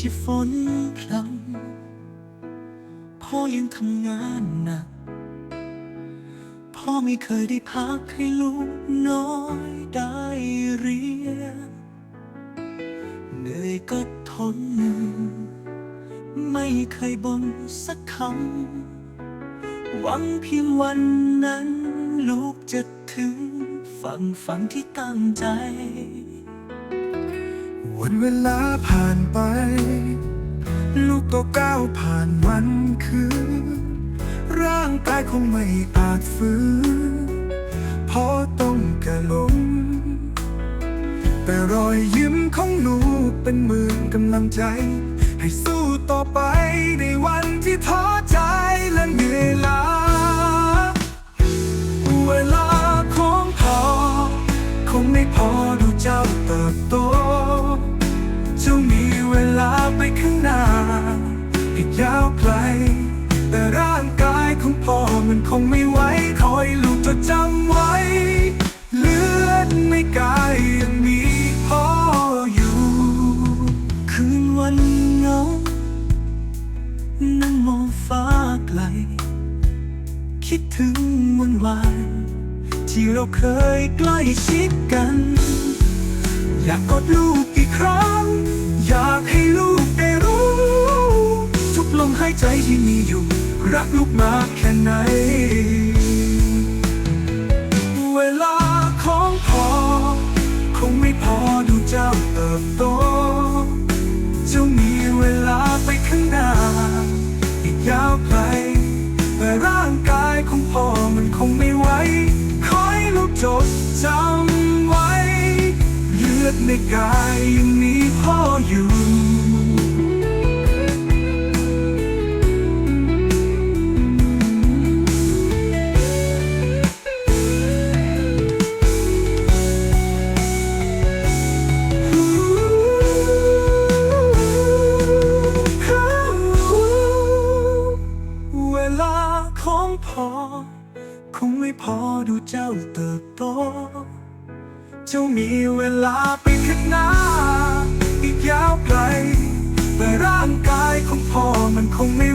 ที่ฝนพรำพ่อยังทำงานหนัก พ่อไม่เคยได้พักให้ลูกน้อยได้เรียนเหนื่อยก็ทน ไม่เคยบ่นสักคำ หวังเพียงวันนั้น ลูกจะถึงฝั่งฝันที่ตั้งใจ วันเวลาผ่านไป ลูกก็ก้าวผ่านวันคืนร่างกายคงไม่อาจฟื้นเพราะต้องกระลงแต่รอยยิ้มของหนูเป็นหมือนกำลังใจ ให้สู้ต่อไปในาวไกล แต่ร่างกายของพ่อมันคงไม่ไหวคอยลูกจดจำไว้ เลือดในกายยังมีพ่ออยู่ คืนวันเงา นั่งมองฟ้าไกล คิดถึงวันวานที่เราเคยใกล้ชิดกัน อยากกอดลูกอีกครั้ง ใจที่มีอยู่ รักลูกมากแค่ไหน เวลาของพ่อคงไม่พอดูเจ้าเติบโตจะมีเวลาไปข้างหน้า อีกยาวไกลแต่ร่างกายของพ่อมันคงไม่ไหวคอยลูกจดจำไว้ เลือดในกายยัง ของพ่อ คงไม่พอดูเจ้าเติบโต เจ้ามีเวลาไปข้างหน้า อีกยาวไกลแต่ร่างกายของพ่อมันคงไม่